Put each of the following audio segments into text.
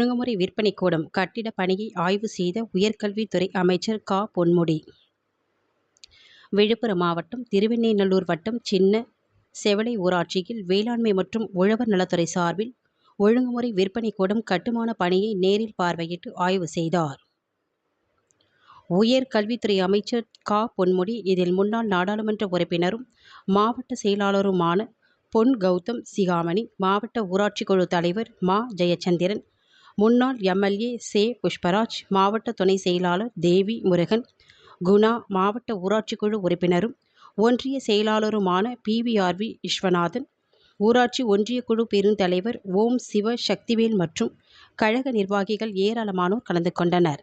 ஒழுங்குமுறை விற்பனை கூடம் கட்டிட பணியை ஆய்வு செய்த உயர்கல்வித்துறை அமைச்சர் க. பொன்முடி. விழுப்புரம் மாவட்டம் திருவெண்ணெய்நல்லூர் வட்டம் சின்ன செவலை ஊராட்சியில் வேளாண்மை மற்றும் உழவர் நலத்துறை சார்பில் ஒழுங்குமுறை விற்பனை கூடம் கட்டுமான பணியை நேரில் பார்வையிட்டு ஆய்வு செய்தார். உயர்கல்வித்துறை அமைச்சர் க. பொன்முடி இதில் முன்னாள் நாடாளுமன்ற உறுப்பினரும் மாவட்ட செயலாளருமான பொன் கௌதம் சிகாமணி மாவட்ட ஊராட்சி குழு தலைவர் மா. ஜெயச்சந்திரன் முன்னாள் எம்எல்ஏ சே. புஷ்பராஜ் மாவட்ட துணை செயலாளர் தேவி முருகன் குணா மாவட்ட ஊராட்சி குழு உறுப்பினரும் ஒன்றிய செயலாளருமான பிவிஆர்வி விஸ்வநாதன் ஊராட்சி ஒன்றிய குழு பெருந்தலைவர் ஓம் சிவ சக்திவேல் மற்றும் கழக நிர்வாகிகள் ஏராளமானோர் கலந்து கொண்டனர்.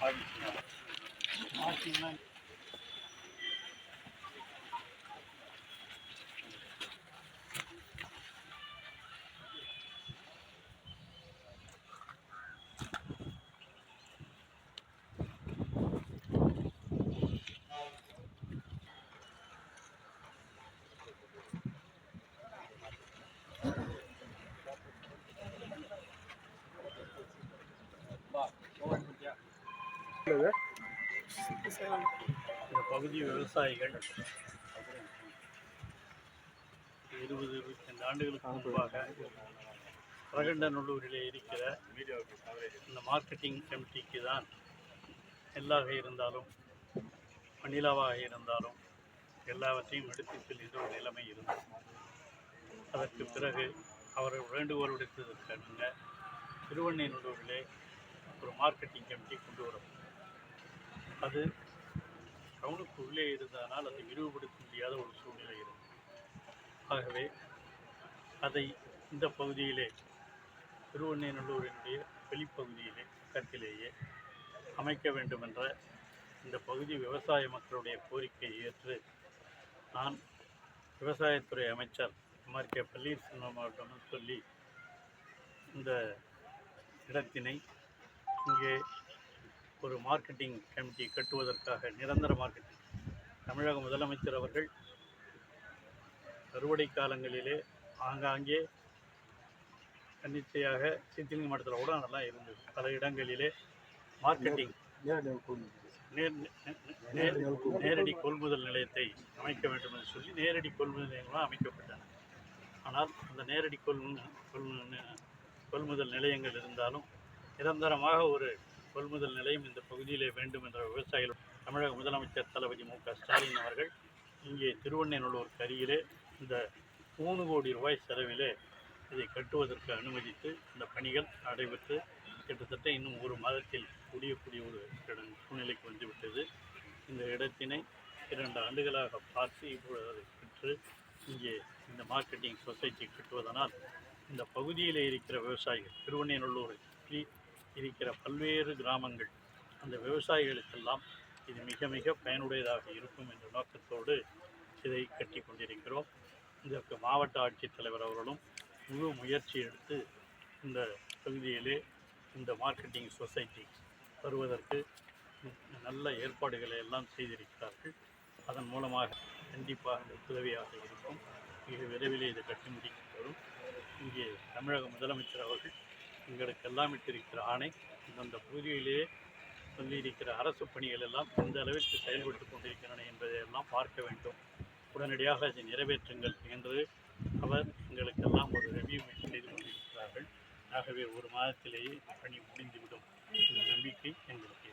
Thank you. இந்த பகுதி விவசாயிகள் இருபது இருபத்தைந்து ஆண்டுகளுக்கு முன்பாக பிரகண்டநல்லூரிலே இருக்கிற இந்த மார்க்கெட்டிங் கமிட்டிக்கு தான் நெல்லாக இருந்தாலும் மணிலாவாக இருந்தாலும் எல்லாவற்றையும் எடுத்து செல்கின்ற ஒரு நிலைமை இருந்தது. அதற்கு பிறகு அவர் வேண்டுகோள் விடுத்ததற்காக திருவண்ணைநல்லூரிலே ஒரு மார்க்கெட்டிங் கமிட்டி கொண்டு வரப்பட்டது. அது டவுனுக்கு உள்ளே இருந்ததனால் அதை விரிவுபடுத்த முடியாத ஒரு சூழ்நிலை இருந்தது. ஆகவே அதை இந்த பகுதியிலே திருவண்ணைநல்லூரினுடைய வெளிப்பகுதியிலே பக்கத்திலேயே அமைக்க வேண்டும் என்ற இந்த பகுதி விவசாய மக்களுடைய கோரிக்கையை ஏற்று நான் விவசாயத்துறை அமைச்சர் எம்ஆர் கே பன்னீர்செல்வம் அவர்களிடம் சொல்லி இந்த இடத்தினை இங்கே ஒரு மார்க்கெட்டிங் கமிட்டி கட்டுவதற்காக நிரந்தர மார்க்கெட்டிங் தமிழக முதலமைச்சர் அவர்கள் அறுவடை காலங்களிலே ஆங்காங்கே தன்னிச்சையாக சித்திலிங்க மட்டத்தில் கூட அதெல்லாம் இருந்தது. பல இடங்களிலே மார்க்கெட்டிங் நேரடி கொள்முதல் நிலையத்தை அமைக்க வேண்டும் என்று சொல்லி நேரடி கொள்முதல் நிலையங்களாக அமைக்கப்பட்டன. ஆனால் அந்த நேரடி கொள் கொள்முதல் நிலையங்கள் இருந்தாலும் நிரந்தரமாக ஒரு கொள்முதல் நிலையம் இந்த பகுதியிலே வேண்டும் என்ற விவசாயிகள் தமிழக முதலமைச்சர் தளபதி மு க ஸ்டாலின் அவர்கள் இங்கே திருவண்ணைநல்லூருக்கு அருகிலே இந்த மூணு கோடி ரூபாய் செலவிலே இதை கட்டுவதற்கு அனுமதித்து இந்த பணிகள் நடைபெற்று கிட்டத்தட்ட இன்னும் ஒரு மாதத்தில் முடியக்கூடிய ஒரு இடம் சூழ்நிலைக்கு வந்துவிட்டது. இந்த இடத்தினை இரண்டு ஆண்டுகளாக பார்த்து இப்பொழுது அதை பெற்று இங்கே இந்த மார்க்கெட்டிங் சொசைட்டி கட்டுவதனால் இந்த பகுதியில் இருக்கிற விவசாயிகள் திருவண்ணைநல்லூரை இருக்கிற பல்வேறு கிராமங்கள் அந்த விவசாயிகளுக்கெல்லாம் இது மிக மிக பயனுடையதாக இருக்கும் என்ற நோக்கத்தோடு இதை கட்டி கொண்டிருக்கிறோம். இதற்கு மாவட்ட ஆட்சித்தலைவர் அவர்களும் முழு முயற்சி எடுத்து இந்த பகுதியிலே இந்த மார்க்கெட்டிங் சொசைட்டி வருவதற்கு நல்ல ஏற்பாடுகளை எல்லாம் செய்திருக்கிறார்கள். அதன் மூலமாக கண்டிப்பாக உதவியாக இருக்கும். மிக விரைவிலே இதை கட்டி முடிக்கப்படும். இங்கே தமிழக முதலமைச்சர் அவர்கள் எங்களுக்கு எல்லாம் இட்டிருக்கிற ஆணை அந்தந்த பகுதியிலேயே சொல்லியிருக்கிற அரசு பணிகள் எல்லாம் எந்த அளவிற்கு செயல்பட்டு கொண்டிருக்கின்றன என்பதை எல்லாம் பார்க்க வேண்டும். உடனடியாக அதை நிறைவேற்றுங்கள் என்று அவர் எங்களுக்கெல்லாம் ஒரு ரெவியூ செய்து கொண்டிருக்கிறார்கள். ஆகவே ஒரு மாதத்திலேயே பணி முடிந்துவிடும். என்ற நம்பிக்கை எங்களுக்கு